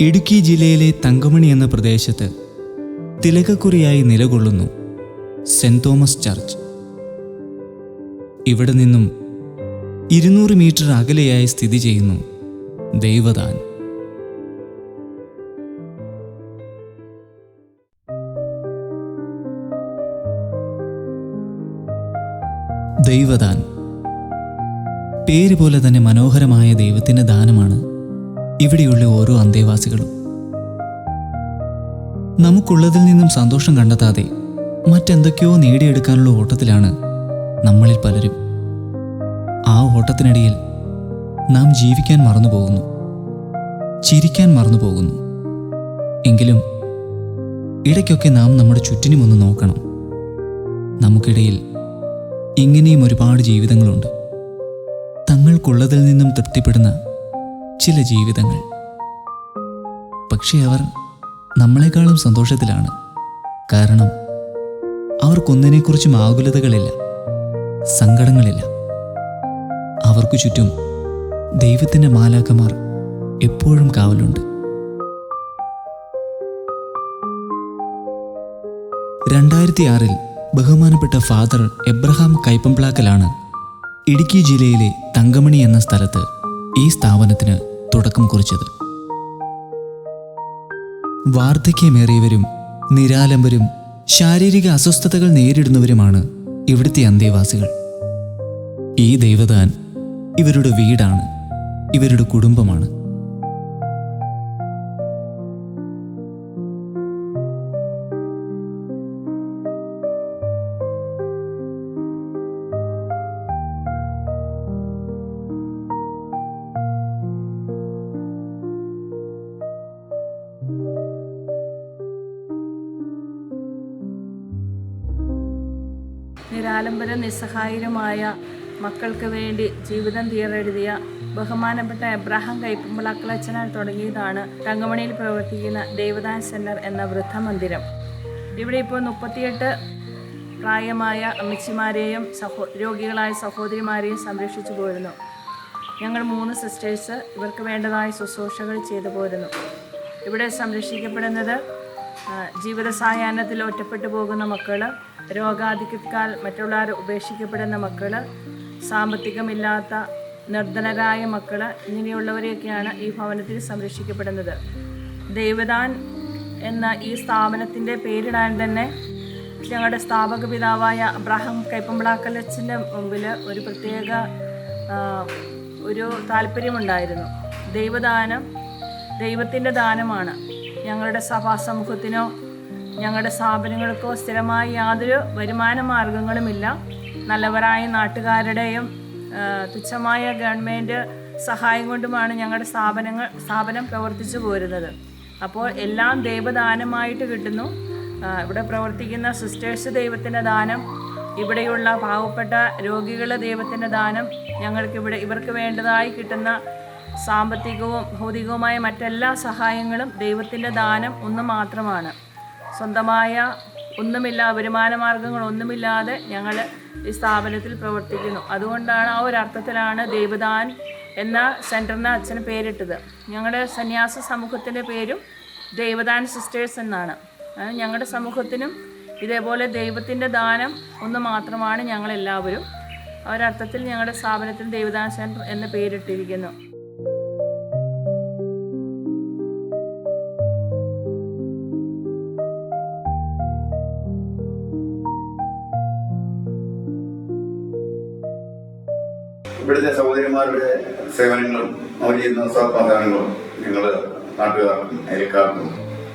ഇടുക്കി ജില്ലയിലെ തങ്കമണി എന്ന പ്രദേശത്ത് തിലകക്കുറിയായി നിലകൊള്ളുന്നു സെന്റ് തോമസ് ചർച്ച്. ഇവിടെ നിന്നും ഇരുന്നൂറ് മീറ്റർ അകലെയായി സ്ഥിതി ചെയ്യുന്നു ദൈവദാൻ. ദൈവദാൻ. പേര് പോലെ തന്നെ മനോഹരമായ ദൈവത്തിന്റെ ദാനമാണ് ഇവിടെയുള്ള ഓരോ അന്തേവാസികളും. നമുക്കുള്ളതിൽ നിന്നും സന്തോഷം കണ്ടെത്താതെ മറ്റെന്തൊക്കെയോ നേടിയെടുക്കാനുള്ള ഓട്ടത്തിലാണ് നമ്മളിൽ പലരും. ആ ഓട്ടത്തിനിടയിൽ നാം ജീവിക്കാൻ മറന്നുപോകുന്നു. ചിരിക്കാൻ മറന്നുപോകുന്നു. എങ്കിലും ഇടയ്ക്കൊക്കെ നാം നമ്മുടെ ചുറ്റിനും ഒന്ന് നോക്കണം. നമുക്കിടയിൽ ഇങ്ങനെയും ഒരുപാട് ജീവിതങ്ങളുണ്ട്. തങ്ങൾക്കുള്ളതിൽ നിന്നും തൃപ്തിപ്പെടുന്ന ചില ജീവിതങ്ങൾ. പക്ഷേ അവർ നമ്മളെക്കാളും സന്തോഷത്തിലാണ്. കാരണം അവർക്കൊന്നിനെക്കുറിച്ചും ആകുലതകളില്ല. സങ്കടങ്ങളില്ല. അവർക്കു ചുറ്റും ദൈവത്തിന്റെ മാലാക്കമാർ എപ്പോഴും കാവലുണ്ട്. രണ്ടായിരത്തി ആറിൽ ബഹുമാനപ്പെട്ട ഫാദർ എബ്രഹാം കൈപ്പംപ്ലാക്കലാണ് ഇടുക്കി ജില്ലയിലെ തങ്കമണി എന്ന സ്ഥലത്ത് ഈ സ്ഥാപനത്തിന് തുടക്കം കുറിച്ചത്. വാർദ്ധക്യമേറിയവരും നിരാലംബരും ശാരീരിക അസ്വസ്ഥതകൾ നേരിടുന്നവരുമാണ് ഇവിടുത്തെ അന്തേവാസികൾ. ഈ ദൈവദാൻ ഇവരുടെ വീടാണ് ഇവരുടെ കുടുംബമാണ്. നിരാലംബര നിസ്സഹായരുമായ മക്കൾക്ക് വേണ്ടി ജീവിതം തീരെഴുതിയ ബഹുമാനപ്പെട്ട എബ്രാഹാം കൈപ്പമ്പളക്കളച്ചനാൽ തുടങ്ങിയതാണ് തങ്കമണിയിൽ പ്രവർത്തിക്കുന്ന ദേവദാൻ സെന്റർ എന്ന വൃദ്ധമന്ദിരം. ഇവിടെ ഇപ്പോൾ മുപ്പത്തിയെട്ട് പ്രായമായ അമ്മച്ചിമാരെയും സഹോ രോഗികളായ സഹോദരിമാരെയും സംരക്ഷിച്ചു പോരുന്നു. ഞങ്ങൾ മൂന്ന് സിസ്റ്റേഴ്സ് ഇവർക്ക് വേണ്ടതായ ശുശ്രൂഷകൾ ചെയ്തു പോരുന്നു. ഇവിടെ സംരക്ഷിക്കപ്പെടുന്നത് ജീവിത സായാഹ്നത്തിൽ ഒറ്റപ്പെട്ടു പോകുന്ന മക്കൾ രോഗാധിക്യത്താൽ മറ്റുള്ളവർ ഉപേക്ഷിക്കപ്പെടുന്ന മക്കൾ സാമ്പത്തികമില്ലാത്ത നിർധനരായ മക്കൾ ഇങ്ങനെയുള്ളവരെയൊക്കെയാണ് ഈ ഭവനത്തിൽ സംരക്ഷിക്കപ്പെടുന്നത്. ദൈവദാൻ എന്ന ഈ സ്ഥാപനത്തിന്റെ പേരിടാൻ തന്നെ ഞങ്ങളുടെ സ്ഥാപക പിതാവായ അബ്രാഹാം കൈപ്പമ്പളാക്കലച്ചന്റെ മുമ്പിൽ ഒരു പ്രത്യേക ഒരു താല്പര്യമുണ്ടായിരുന്നു. ദൈവദാനം ദൈവത്തിന്റെ ദാനമാണ്. ഞങ്ങളുടെ സഭാ സമൂഹത്തിനോ ഞങ്ങളുടെ സ്ഥാപനങ്ങൾക്കോ സ്ഥിരമായി യാതൊരു വരുമാന മാർഗങ്ങളുമില്ല. നല്ലവരായ നാട്ടുകാരുടെയും തുച്ഛമായ ഗവൺമെന്റ് സഹായം കൊണ്ടുമാണ് ഞങ്ങളുടെ സ്ഥാപനങ്ങൾ സ്ഥാപനം പ്രവർത്തിച്ചു പോരുന്നത്. അപ്പോൾ എല്ലാം ദൈവദാനമായിട്ട് കിട്ടുന്നു. ഇവിടെ പ്രവർത്തിക്കുന്ന സിസ്റ്റേഴ്സ് ദൈവത്തിന്റെ ദാനം ഇവിടെയുള്ള പാവപ്പെട്ട രോഗികൾ ദൈവത്തിന്റെ ദാനം ഞങ്ങൾക്കിവിടെ ഇവർക്ക് വേണ്ടതായി കിട്ടുന്ന സാമ്പത്തികവും ഭൗതികവുമായ മറ്റെല്ലാ സഹായങ്ങളും ദൈവത്തിന്റെ ദാനം ഒന്ന് മാത്രമാണ്. സ്വന്തമായ ഒന്നുമില്ല വരുമാന മാർഗങ്ങളൊന്നുമില്ലാതെ ഞങ്ങൾ ഈ സ്ഥാപനത്തിൽ പ്രവർത്തിക്കുന്നു. അതുകൊണ്ടാണ് ആ ഒരു അർത്ഥത്തിലാണ് ദൈവദാൻ എന്ന സെന്ററിന് അച്ഛന് പേരിട്ടത്. ഞങ്ങളുടെ സന്യാസ സമൂഹത്തിന്റെ പേരും ദേവദാൻ സിസ്റ്റേഴ്സ് എന്നാണ്. ഞങ്ങളുടെ സമൂഹത്തിനും ഇതേപോലെ ദൈവത്തിന്റെ ദാനം ഒന്ന് മാത്രമാണ് ഞങ്ങളെല്ലാവരും ഒരർത്ഥത്തിൽ ഞങ്ങളുടെ സ്ഥാപനത്തിൽ ദേവദാൻ സെന്റർ എന്ന് പേരിട്ടിരിക്കുന്നു. ഇവിടുത്തെ സഹോദരിമാരുടെ സേവനങ്ങളും അവർ ചെയ്യുന്ന സഹപ്രധാനങ്ങളും നിങ്ങൾ നാട്ടുകാർക്കും അയൽക്കാർക്കും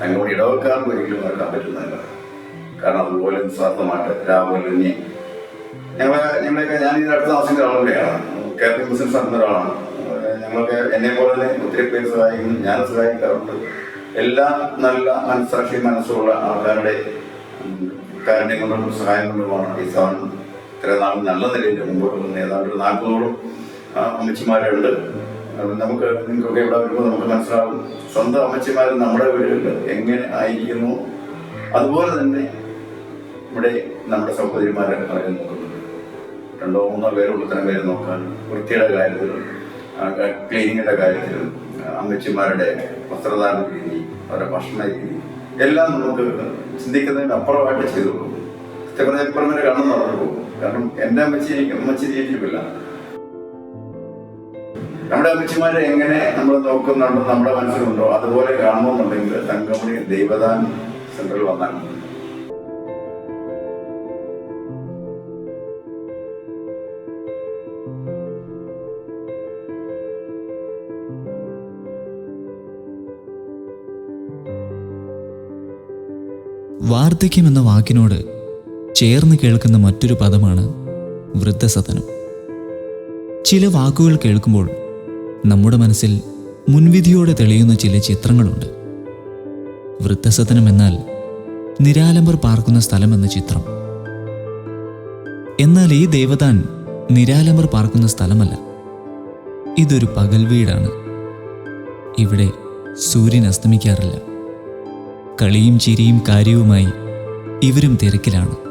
തങ്ങളുടെ ഇടവക്കാർക്കും ഒരിക്കലും മറക്കാൻ പറ്റുന്നതല്ല. കാരണം അതുപോലെ നിസ്വാർത്ഥമായിട്ട് രാവിലെ തന്നെ ഞങ്ങളെ ഞങ്ങളെയൊക്കെ ഞാൻ ഇതിന് അടുത്ത താമസിക്കുന്ന ഒരാളുടെയാണ് കേരള ബിസിനസ് നടത്തുന്ന ഒരാളാണ്. ഞങ്ങൾക്ക് എന്നെ പോലെ തന്നെ ഒത്തിരി പേര് സഹായിക്കുന്നു ഞാൻ സഹായിക്കാറുണ്ട്. എല്ലാ നല്ല മനസ്സാക്ഷി മനസ്സുള്ള ആൾക്കാരുടെ കാരുണ്യം കൊണ്ടും സഹായം കൊണ്ടുമാണ് ഈ സ്ഥാപനം ഇത്ര നാൾ നല്ല നിലയിൽ മുമ്പോട്ട് വന്ന ഏതാണ്ട് ഒരു നാൽപ്പതോളം അമ്മച്ചിമാരുണ്ട്. നമുക്ക് നിങ്ങൾക്കൊക്കെ ഇവിടെ വരുമ്പോൾ നമുക്ക് മനസ്സിലാവും. സ്വന്തം അമ്മച്ചിമാർ നമ്മുടെ വീടുകളിൽ എങ്ങനെ ആയിരിക്കുന്നു? അതുപോലെ തന്നെ ഇവിടെ നമ്മുടെ സഹോദരിമാരെ അവരെ നോക്കുന്നുണ്ട് രണ്ടോ മൂന്നോ പേരുള്ള ഇത്തരം പേര് നോക്കാൻ വൃത്തിയുടെ കാര്യത്തിൽ ക്ലീനിങ്ങിന്റെ കാര്യത്തിൽ അമ്മച്ചിമാരുടെ വസ്ത്രധാരണ രീതി അവരുടെ ഭക്ഷണ രീതി എല്ലാം നമുക്ക് ചിന്തിക്കുന്നതിന് അപ്പുറമായിട്ട് ചെയ്തു പോകും സത്യം പറഞ്ഞാൽ കണ്ണു നടന്നു പോകും കാരണം എന്റെ അമ്മച്ചി എനിക്ക് അമ്മച്ചി ജീവിച്ചിട്ടില്ല നമ്മുടെ അമ്മച്ചിമാരെ എങ്ങനെ നമ്മൾ നോക്കുന്നുണ്ടോ നമ്മുടെ മനസ്സിലുണ്ടോ അതുപോലെ കാണണമെന്നുണ്ടെങ്കിൽ തങ്കമണി ദൈവദാൻ സെന്ററിൽ വന്നാൽ മതി. വാർദ്ധക്യം എന്ന വാക്കിനോട് ചേർന്ന് കേൾക്കുന്ന മറ്റൊരു പദമാണ് വൃദ്ധസദനം. ചില വാക്കുകൾ കേൾക്കുമ്പോൾ നമ്മുടെ മനസ്സിൽ മുൻവിധിയോടെ തെളിയുന്ന ചില ചിത്രങ്ങളുണ്ട്. വൃദ്ധസദനം എന്നാൽ നിരാലംബർ പാർക്കുന്ന സ്ഥലമെന്ന ചിത്രം. എന്നാൽ ഈ ദേവതാൻ നിരാലംബർ പാർക്കുന്ന സ്ഥലമല്ല. ഇതൊരു പകൽ വീടാണ്. ഇവിടെ സൂര്യൻ അസ്തമിക്കാറില്ല. കളിയും ചിരിയും കാര്യവുമായി ഇവരും തിരക്കിലാണ്.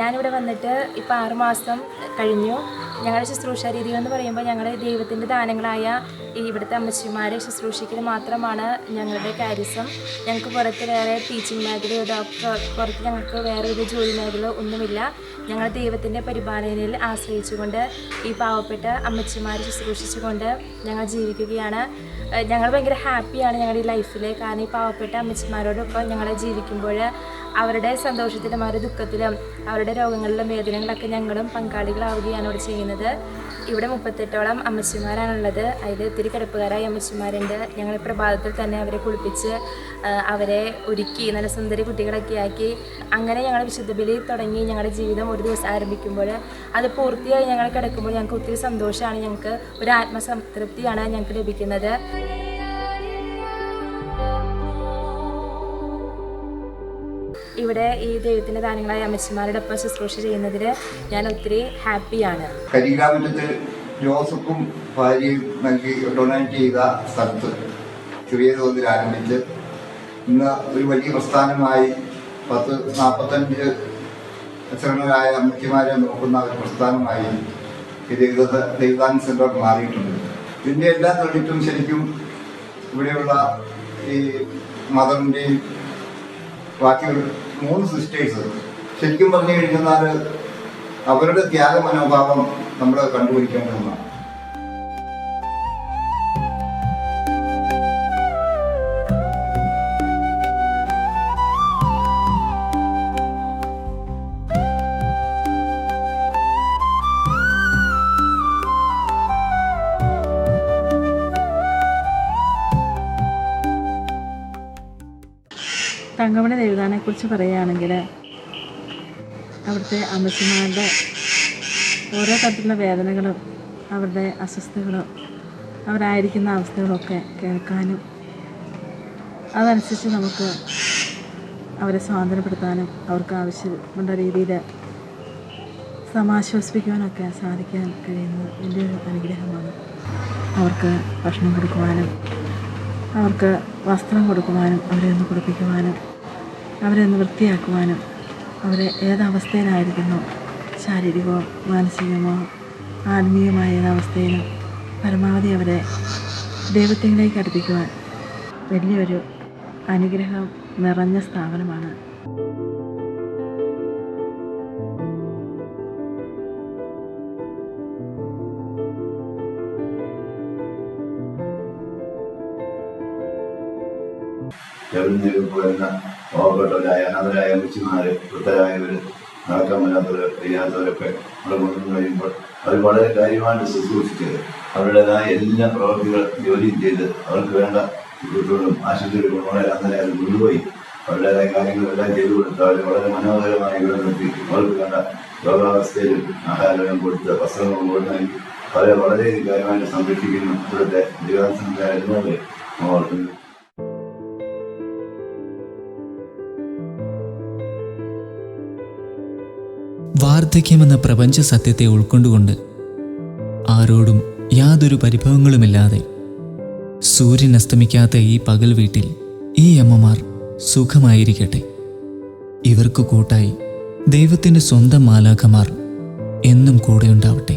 ഞാനിവിടെ വന്നിട്ട് ഇപ്പോൾ ആറുമാസം കഴിഞ്ഞു. ഞങ്ങളുടെ ശുശ്രൂഷ രീതികൾ എന്ന് പറയുമ്പോൾ ഞങ്ങൾ ദൈവത്തിന്റെ ദാനങ്ങളായ ഇവിടുത്തെ അമ്മച്ചിമാരെ ശുശ്രൂഷിക്കൽ മാത്രമാണ് ഞങ്ങളുടെ കാര്യസം ഞങ്ങൾക്ക് പുറത്ത് വേറെ ടീച്ചിങ് മേഖലയോ ഡോക്ടർ പുറത്ത് ഞങ്ങൾക്ക് വേറെ ഒരു ജോലി മേഖലയോ ഒന്നുമില്ല. ഞങ്ങൾ ദൈവത്തിന്റെ പരിപാലനയിൽ ആശ്രയിച്ചുകൊണ്ട് ഈ പാവപ്പെട്ട അമ്മച്ചിമാരെ ശുശ്രൂഷിച്ചുകൊണ്ട് ഞങ്ങൾ ജീവിക്കുകയാണ്. ഞങ്ങൾ ഭയങ്കര ഹാപ്പിയാണ് ഞങ്ങളുടെ ഈ ലൈഫിൽ കാരണം ഈ പാവപ്പെട്ട അമ്മച്ചിമാരോടൊപ്പം ഞങ്ങൾ ജീവിക്കുമ്പോൾ അവരുടെ സന്തോഷത്തിലും അവരുടെ ദുഃഖത്തിലും അവരുടെ രോഗങ്ങളിലും വേദനകളൊക്കെ ഞങ്ങളും പങ്കാളികളാവുകയാണ് അവിടെ ചെയ്യുന്നത്. ഇവിടെ മുപ്പത്തെട്ടോളം അമ്മച്ചിമാരാണുള്ളത്. അതിൽ ഒത്തിരി കിടപ്പുകാരായ അമ്മച്ചിമാരുണ്ട്. ഞങ്ങൾ പ്രഭാതത്തിൽ തന്നെ അവരെ കുളിപ്പിച്ച് അവരെ ഒരുക്കി നല്ല സുന്ദരി കുട്ടികളൊക്കെ ആക്കി. അങ്ങനെ ഞങ്ങൾ വിശുദ്ധ ബലി തുടങ്ങി ഞങ്ങളുടെ ജീവിതം ഒരു ദിവസം ആരംഭിക്കുമ്പോൾ അത് പൂർത്തിയായി ഞങ്ങൾ കിടക്കുമ്പോൾ ഞങ്ങൾക്ക് ഒത്തിരി സന്തോഷമാണ്. ഞങ്ങൾക്ക് ഒരു ആത്മസംതൃപ്തിയാണ് ഞങ്ങൾക്ക് ലഭിക്കുന്നത്. ഇവിടെ ഈ ദൈവത്തിന്റെ ദാനങ്ങളായ അമ്മച്ചിമാരുടെ ഒപ്പം ശുശ്രൂഷ ചെയ്യുന്നതിൽ ഞാൻ ഒത്തിരി ഹാപ്പിയാണ്. കരികാവിലത്ത് ജോസഫും ഭാര്യയും നൽകി ഡൊണേറ്റ് ചെയ്ത സ്ഥലത്ത് ചെറിയ തോതിൽ ആരംഭിച്ച് ഇന്ന് ഒരു വലിയ പ്രസ്ഥാനമായി പത്ത് നാൽപ്പത്തഞ്ച് അച്ഛനായ അമ്മച്ചിമാരെ നോക്കുന്ന ഒരു പ്രസ്ഥാനമായി ഈ ദൈവ ദൈവദാന സെന്റർ മാറിയിട്ടുണ്ട്. ഇതിന്റെ എല്ലാ ക്രെഡിറ്റും ശരിക്കും ഇവിടെയുള്ള ഈ മദറിന്റെയും ബാക്കി ഒരു മൂന്ന് സിസ്റ്റേഴ്സ് ശരിക്കും പറഞ്ഞു കഴിഞ്ഞാൽ അവരുടെ ത്യാഗ മനോഭാവം നമ്മൾ കണ്ടുപിടിക്കേണ്ടതാണ് തങ്കമണി ദേവതാനെക്കുറിച്ച് പറയുകയാണെങ്കിൽ അവിടുത്തെ അമ്മച്ചിമാരുടെ ഓരോ തരത്തിലുള്ള വേദനകളും അവരുടെ അസ്വസ്ഥതകളും അവരായിരിക്കുന്ന അവസ്ഥകളൊക്കെ കേൾക്കാനും അതനുസരിച്ച് നമുക്ക് അവരെ സ്വാതന്ത്ര്യപ്പെടുത്താനും അവർക്ക് ആവശ്യമുള്ള രീതിയിൽ സമാശ്വസിപ്പിക്കുവാനൊക്കെ സാധിക്കാൻ കഴിയുന്നത് വലിയൊരു അനുഗ്രഹമാണ്. അവർക്ക് ഭക്ഷണം കൊടുക്കുവാനും അവർക്ക് വസ്ത്രം കൊടുക്കുവാനും അവരെ ഒന്ന് കുളിപ്പിക്കുവാനും അവരെ ഒന്ന് വൃത്തിയാക്കുവാനും അവരെ ഏതവസ്ഥയിലായിരിക്കുന്നു ശാരീരികമോ മാനസികമോ ആത്മീയമായ ഏതവസ്ഥയിലും പരമാവധി അവരെ ദൈവത്തിലേക്ക് അടുപ്പിക്കുവാൻ വലിയൊരു അനുഗ്രഹം നിറഞ്ഞ സ്ഥാപനമാണ്. എവിടുന്നേക്ക് പോരുന്ന പാവപ്പെട്ടവരായ അനാഥരായ അമ്മച്ചിമാര് വൃദ്ധരായവര് നടക്കാൻ പറ്റാത്തവര് കഴിയാത്തവരൊക്കെ അവിടെ കൊണ്ടു കഴിയുമ്പോൾ അവർ വളരെ കാര്യമായിട്ട് ശുശ്രൂഷിച്ചത് അവരുടേതായ എല്ലാ പ്രവൃത്തികളും ജോലിയും ചെയ്ത് അവർക്ക് വേണ്ട കുട്ടികളും ആശുപത്രികളും വളരെ അന്നേരം അത് കൊണ്ടുപോയി അവരുടേതായ കാര്യങ്ങളെല്ലാം ചെയ്തു കൊടുത്ത് അവർ വളരെ മനോഹരമായി ഇവിടെ നിർത്തി അവർക്ക് വേണ്ട രോഗാവസ്ഥയിലും ആഹാരവും കൊടുത്ത് വസ്ത്രങ്ങളും കൊടുത്തായി അവരെ വളരെ കാര്യമായിട്ട് സംരക്ഷിക്കുന്നു. ഇവിടുത്തെ ജീവനക്കാരെല്ലാവരും ഓർക്കുന്നു വാർദ്ധക്യമെന്ന പ്രപഞ്ച സത്യത്തെ ഉൾക്കൊണ്ടുകൊണ്ട് ആരോടും യാതൊരു പരിഭവങ്ങളുമില്ലാതെ സൂര്യൻ അസ്തമിക്കാത്ത ഈ പകൽ വീട്ടിൽ ഈ അമ്മമാർ സുഖമായിരിക്കട്ടെ. ഇവർക്ക് കൂട്ടായി ദൈവത്തിന്റെ സ്വന്തം മാലാഖമാർ എന്നും കൂടെ ഉണ്ടാവട്ടെ